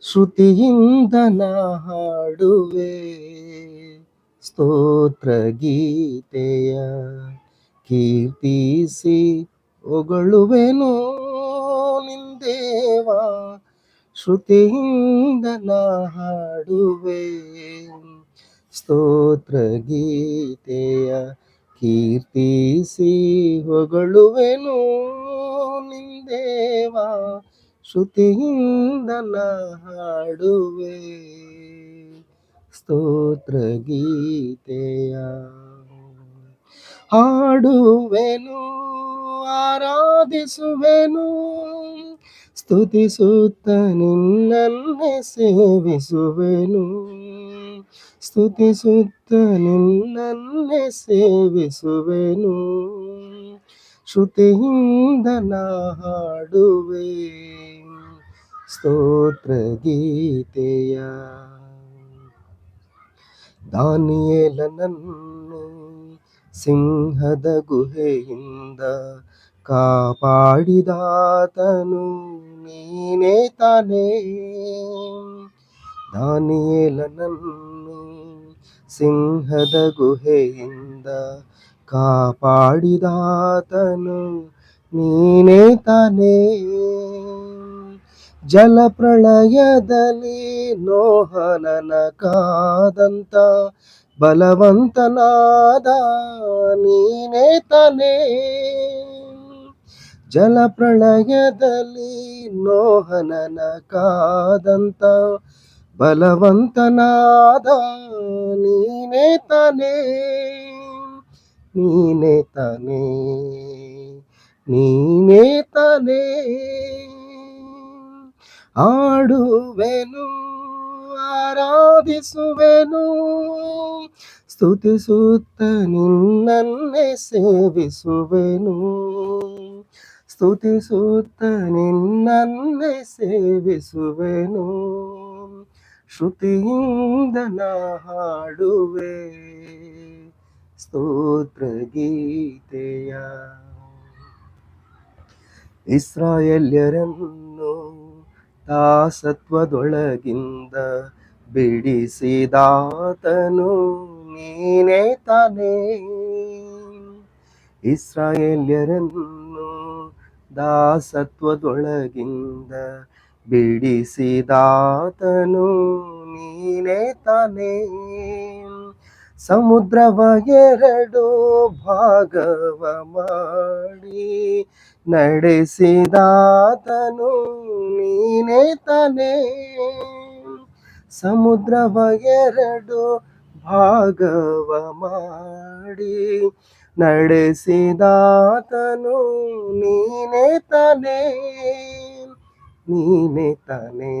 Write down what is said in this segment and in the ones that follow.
ಶ್ರುತಿಯಿಂದ ನಾ ಹಾಡುವೆ. ಸ್ತೋತ್ರ ಗೀತೆಯ ಕೀರ್ತಿಸಿ ಹೊಗಳುವೆನು ನಿಂದೇವ. ಶ್ರುತಿಯಿಂದ ನಾ ಹಾಡುವೆ. ಸ್ತೋತ್ರ ಗೀತೆಯ ಕೀರ್ತಿಸಿ ಹೊಗಳುವೆನು ನಿಂದೇವ. ಶ್ರುತಿಯಿಂದ ನಾ ಹಾಡುವೆ ಸ್ತೋತ್ರ ಗೀತೆಯ. ಹಾಡುವೆನು, ಆರಾಧಿಸುವೆನು, ಸ್ತುತಿಸುತ್ತ ನಿನ್ನನ್ನೇ ಸೇವಿಸುವೆನು. ಸ್ತುತಿಸುತ್ತ ನಿನ್ನನ್ನೇ ಸೇವಿಸುವೆನು, ಶ್ರುತಿಯಿಂದ ಹಾಡುವೆ ಸ್ತೋತ್ರ ಗೀತೆಯ ದಾನಿಯೇಲನನ್ನು ಸಿಂಹದ ಗುಹೆಯಿಂದ ಕಾಪಾಡಿದಾತನು ನೀನೇ ತಾನೇ ದಾನಿಯೇಲನನ್ನು ಸಿಂಹದ ಗುಹೆಯಿಂದ ಕಾಪಾಡಿದಾತನು ನೀನೇ ತಾನೇ ಜಲಪ್ರಳಯದಲ್ಲಿ ನೋಹನನ ಕಾದಂತ, ಬಲವಂತನಾದ ನೀನೇ ತಾನೇ. ಜಲಪ್ರಳಯದಲ್ಲಿ ನೋಹನನ ಕಾದಂತ, ಬಲವಂತನಾದ ನೀನೇ ತಾನೇ. ನೀನೇ ತಾನೇ ನೀನೇ ತಾನೇ. ಆಡುವೆನು ಆರಾಧಿಸುವೆನು. ಸ್ತುತಿಸುತ್ತ ನಿನ್ನನ್ನೇ ಸೇವಿಸುವೆನು. ಸ್ತುತಿಸುತ್ತ ನಿನ್ನನ್ನೇ ಸೇವಿಸುವೆನು. ಶ್ರುತಿಯಿಂದ ಹಾಡುವೆ. ಸ್ತೋತ್ರ ಗೀತೆಯ. ಇಸ್ರಾಯೇಲ್ಯರನ್ನು ದಾಸತ್ವದೊಳಗಿಂದ ಬಿಡಿಸಿದಾತನು ನೀನೇ ತಾನೇ. ಇಸ್ರಾಯೇಲ್ಯರನ್ನು ದಾಸತ್ವದೊಳಗಿಂದ ಬಿಡಿಸಿದಾತನು ನೀನೇ ತಾನೇ. ಸಮುದ್ರವ ಎರಡು ಭಾಗವ ಮಾಡಿ ನಡೆಸಿದಾತನು ನೀನೇ ತಾನೇ. ಸಮುದ್ರವಗೆರಡು ಭಾಗವ ಮಾಡಿ ನಡೆಸಿದಾತನು ನೀನೇ ತಾನೇ. ನೀನೇ ತಾನೇ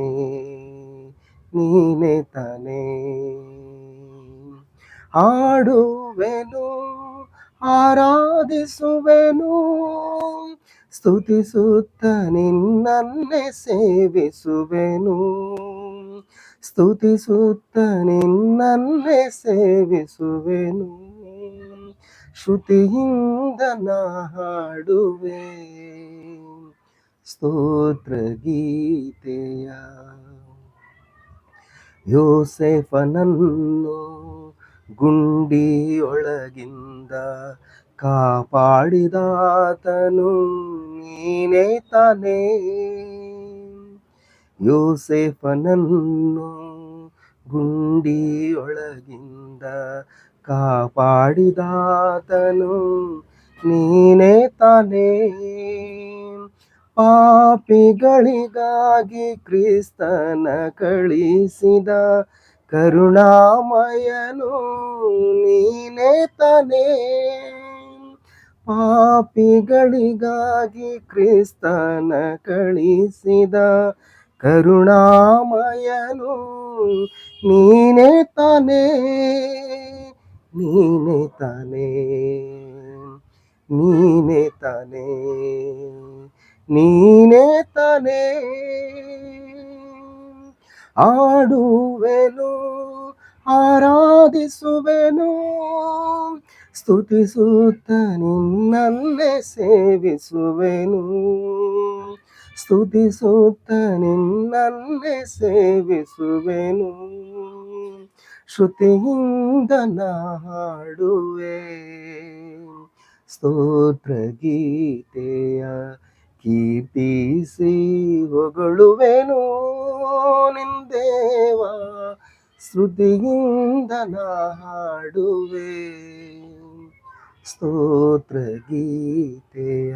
ನೀನೇ ತಾನೇ. ಹಾಡುವೆನು ಆರಾಧಿಸುವೆನು. ಸ್ತುತಿಸುತ್ತ ನಿನ್ನನ್ನೇ ಸೇವಿಸುವೆನು. ಸ್ತುತಿಸುತ್ತ ನಿನ್ನನ್ನೇ ಸೇವಿಸುವೆನು. ಶ್ರುತಿಯಿಂದ ನಾ ಹಾಡುವೆ. ಸ್ತೋತ್ರ ಗೀತೆಯ ಯೋಸೆಫನನ್ನು ಗುಂಡಿಯೊಳಗಿಂದ ಕಾಪಾಡಿದಾತನು ನೀನೇ ತಾನೇ. ಯೋಸೆಫನನ್ನು ಗುಂಡಿಯೊಳಗಿಂದ ಕಾಪಾಡಿದಾತನು ನೀನೇ ತಾನೇ. ಪಾಪಿಗಳಿಗಾಗಿ ಕ್ರಿಸ್ತನ ಕಳಿಸಿದ ಕರುಣಾಮಯನು ನೀನೇ ತಾನೇ. ಪಾಪಿಗಳಿಗಾಗಿ ಕ್ರಿಸ್ತನ ಕಳಿಸಿದ ಕರುಣಾಮಯನು ನೀನೇ ತಾನೇ. ನೀನೇ ತಾನೇ. ನೀನೇ ತಾನೇ. ನೀನೇ ತಾನೇ. ಆಡುವೆನು ಆರಾಧಿಸುವೆನು. ಸ್ತುತಿಸುತ್ತ ನಿನ್ನನ್ನೇ ಸೇವಿಸುವೆನು. ಸ್ತುತಿಸುತ್ತ ನಿನ್ನನ್ನೇ ಸೇವಿಸುವೆನು. ಶ್ರುತಿಯಿಂದ ಹಾಡುವೆ. ಸ್ತೋತ್ರ ಗೀತೆಯ ಕೀರ್ತಿಸಿ ಹೊಗಳುವೆನು. ನಿಂದೇವ ಶ್ರುತಿಯಿಂದ ಹಾಡುವೆ ಸ್ತೋತ್ರ ಗೀತೆಯ